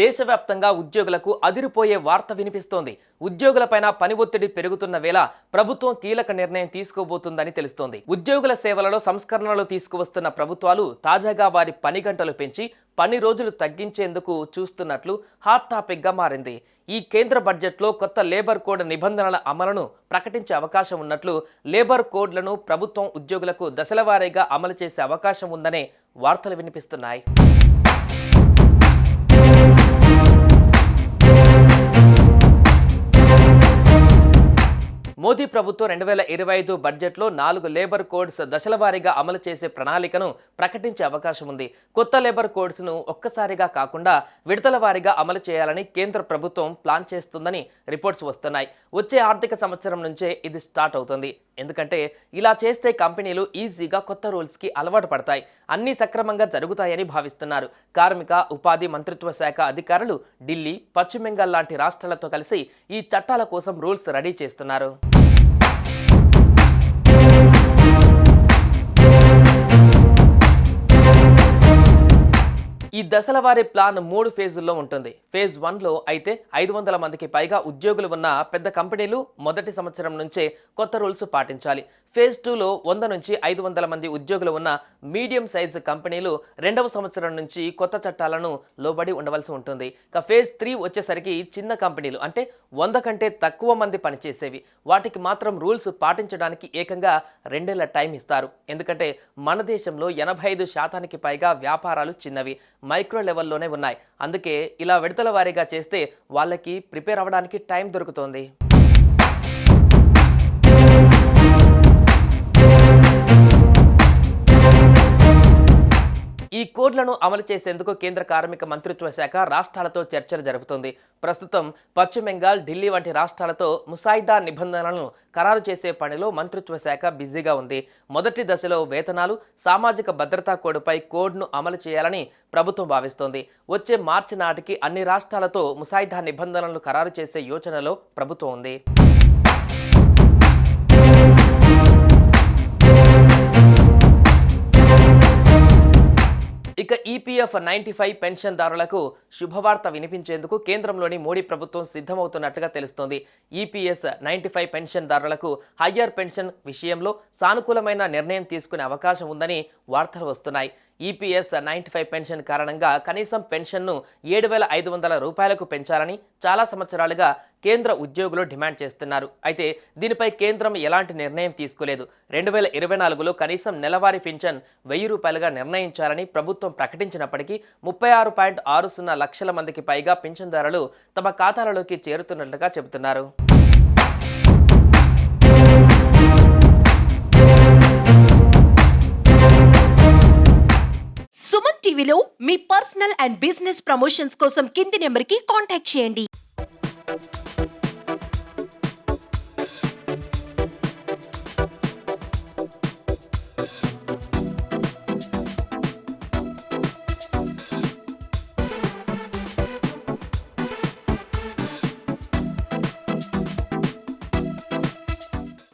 దేశవ్యాప్తంగా ఉద్యోగులకు అదిరిపోయే వార్త వినిపిస్తోంది. ఉద్యోగులపైన పని ఒత్తిడి పెరుగుతున్న వేళ ప్రభుత్వం కీలక నిర్ణయం తీసుకోబోతుందని తెలుస్తోంది. ఉద్యోగుల సేవలలో సంస్కరణలు తీసుకువస్తున్న ప్రభుత్వాలు తాజాగా వారి పని గంటలు పెంచి పని రోజులు తగ్గించేందుకు చూస్తున్నట్లు హాట్ టాపిక్గా మారింది. ఈ కేంద్ర బడ్జెట్లో కొత్త లేబర్ కోడ్ నిబంధనల అమలును ప్రకటించే అవకాశం ఉన్నట్లు లేబర్ కోడ్లను ప్రభుత్వం ఉద్యోగులకు దశలవారీగా అమలు చేసే అవకాశం ఉందనే వార్తలు వినిపిస్తున్నాయి. మోదీ ప్రభుత్వం రెండు వేల ఇరవై ఐదు బడ్జెట్లో నాలుగు లేబర్ కోడ్స్ దశల వారీగా అమలు చేసే ప్రణాళికను ప్రకటించే అవకాశం ఉంది. కొత్త లేబర్ కోడ్స్ను ఒక్కసారిగా కాకుండా విడతల వారీగా అమలు చేయాలని కేంద్ర ప్రభుత్వం ప్లాన్ చేస్తుందని రిపోర్ట్స్ వస్తున్నాయి. వచ్చే ఆర్థిక సంవత్సరం నుంచే ఇది స్టార్ట్ అవుతుంది. ఎందుకంటే ఇలా చేస్తే కంపెనీలు ఈజీగా కొత్త రూల్స్కి అలవాటు పడతాయి. అన్నీ సక్రమంగా జరుగుతాయని భావిస్తున్నారు. కార్మిక ఉపాధి మంత్రిత్వ శాఖ అధికారులు ఢిల్లీ పశ్చిమ బెంగాల్ లాంటి రాష్ట్రాలతో కలిసి ఈ చట్టాల కోసం రూల్స్ రెడీ చేస్తున్నారు. ఈ దశల వారి ప్లాన్ మూడు ఫేజుల్లో ఉంటుంది. ఫేజ్ వన్లో అయితే ఐదు వందల మందికి పైగా ఉద్యోగులు ఉన్న పెద్ద కంపెనీలు మొదటి సంవత్సరం నుంచే కొత్త రూల్స్ పాటించాలి. ఫేజ్ టూలో వంద నుంచి ఐదు వందల మంది ఉద్యోగులు ఉన్న మీడియం సైజ్ కంపెనీలు రెండవ సంవత్సరం నుంచి కొత్త చట్టాలను లోబడి ఉండవలసి ఉంటుంది. ఇక ఫేజ్ త్రీ వచ్చేసరికి చిన్న కంపెనీలు అంటే వంద కంటే తక్కువ మంది పనిచేసేవి. వాటికి మాత్రం రూల్స్ పాటించడానికి ఏకంగా రెండేళ్ళ టైం ఇస్తారు. ఎందుకంటే మన దేశంలో ఎనభై ఐదు శాతానికి పైగా వ్యాపారాలు చిన్నవి. మైక్రో లెవెల్లోనే ఉన్నాయి. అందుకే ఇలా విడతల వారీగా చేస్తే వాళ్ళకి ప్రిపేర్ అవ్వడానికి టైం దొరుకుతోంది. ఈ కోడ్లను అమలు చేసేందుకు కేంద్ర కార్మిక మంత్రిత్వ శాఖ రాష్ట్రాలతో చర్చలు జరుపుతోంది. ప్రస్తుతం పశ్చిమ బెంగాల్ ఢిల్లీ వంటి రాష్ట్రాలతో ముసాయిదా నిబంధనలను ఖరారు చేసే పనిలో మంత్రిత్వ శాఖ బిజీగా ఉంది. మొదటి దశలో వేతనాలు సామాజిక భద్రతా కోడ్పై కోడ్ను అమలు చేయాలని ప్రభుత్వం భావిస్తోంది. వచ్చే మార్చి నాటికి అన్ని రాష్ట్రాలతో ముసాయిదా నిబంధనలను ఖరారు చేసే యోచనలో ప్రభుత్వం ఉంది. ఈపీఎఫ్ నైన్టీ ఫైవ్ పెన్షన్దారులకు శుభవార్త వినిపించేందుకు కేంద్రంలోని మోడీ ప్రభుత్వం సిద్ధమవుతున్నట్టుగా తెలుస్తోంది. ఈపీఎస్ నైన్టీ ఫైవ్ పెన్షన్దారులకు హయ్యర్ పెన్షన్ విషయంలో సానుకూలమైన నిర్ణయం తీసుకునే అవకాశం ఉందని వార్తలు వస్తున్నాయి. ఈపీఎస్ నైన్టీ ఫైవ్ పెన్షన్ కారణంగా కనీసం పెన్షన్ను ఏడు వేల ఐదు వందల రూపాయలకు పెంచాలని చాలా సంవత్సరాలుగా కేంద్ర ఉద్యోగులు డిమాండ్ చేస్తున్నారు. అయితే దీనిపై కేంద్రం ఎలాంటి నిర్ణయం తీసుకోలేదు. రెండు వేల ఇరవై నాలుగులో కనీసం నెలవారీ పింఛన్ వెయ్యి రూపాయలుగా నిర్ణయించాలని ప్రభుత్వం ప్రకటించినప్పటికీ ముప్పై ఆరు పాయింట్ ఆరు సున్నా లక్షల మందికి పైగా పింఛన్దారులు తమ ఖాతాలలోకి చేరుతున్నట్లుగా చెబుతున్నారు. సుమన్ టీవీలో మీ పర్సనల్ అండ్ బిజినెస్ ప్రమోషన్స్ కోసం కింది నెంబర్కి కాంటాక్ట్ చేయండి.